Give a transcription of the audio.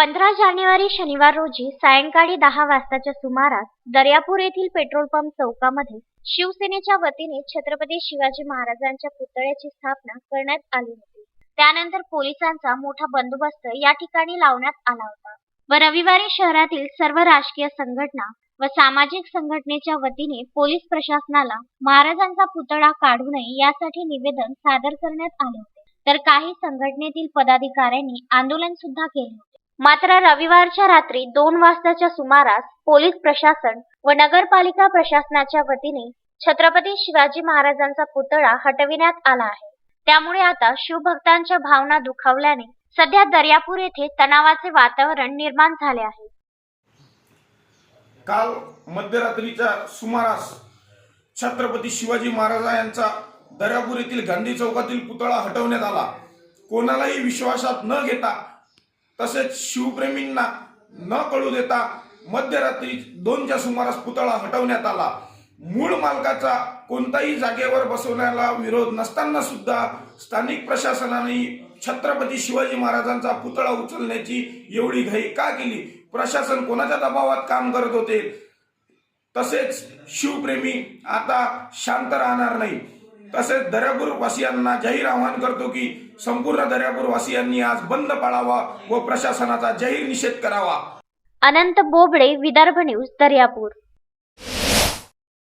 पंधरा जानेवारी शनिवार रोजी सायंकाळी दहा वाजताच्या सुमारास दर्यापूर येथील पेट्रोल पंप चौकामध्ये शिवसेनेच्या वतीने छत्रपती शिवाजी महाराजांच्या पुतळ्याची स्थापना करण्यात आली होती. त्यानंतर पोलिसांचा मोठा बंदोबस्त या ठिकाणी लावण्यात आला होता. व रविवारी शहरातील सर्व राजकीय संघटना व सामाजिक संघटनेच्या वतीने पोलीस प्रशासनाला महाराजांचा पुतळा काढू नये यासाठी निवेदन सादर करण्यात आले होते. तर काही संघटनेतील पदाधिकाऱ्यांनी आंदोलन सुद्धा केले होते. मात्र रविवारच्या रात्री दोन वाजताच्या सुमारास पोलीस प्रशासन व नगरपालिका प्रशासनाच्या वतीने छत्रपती शिवाजी महाराजांचा पुतळा हटविण्यात आला आहे. त्यामुळे आता शिवभक्तांच्या भावना दुखावल्याने सध्या दर्यापूर येथे तणावाचे वातावरण निर्माण झाले आहे. काल मध्यरात्रीच्या सुमारास छत्रपती शिवाजी महाराजा यांचा दर्यापूर येथील गांधी चौकातील पुतळा हटवण्यात आला. कोणालाही विश्वासात न घेता तसेच शिवप्रेमींना न कळू देता मध्यरात्री दोनच्या सुमारास पुतळा हटवण्यात आला. मूळ मालकाचा कोणताही जागेवर बसवण्याला विरोध नसताना सुद्धा स्थानिक प्रशासनाने छत्रपती शिवाजी महाराजांचा पुतळा उचलण्याची एवढी घाई का केली? प्रशासन कोणाच्या दबावात काम करत होते? तसेच शिवप्रेमी आता शांत राहणार नाही. तसेच दर्यापूर वासियांना जाहीर आवाहन करतो की संपूर्ण दर्यापूर वासियांनी आज बंद पाळावा व प्रशासनाचा जाहीर निषेध करावा. अनंत बोबडे विदर्भ न्यूज दर्यापूर.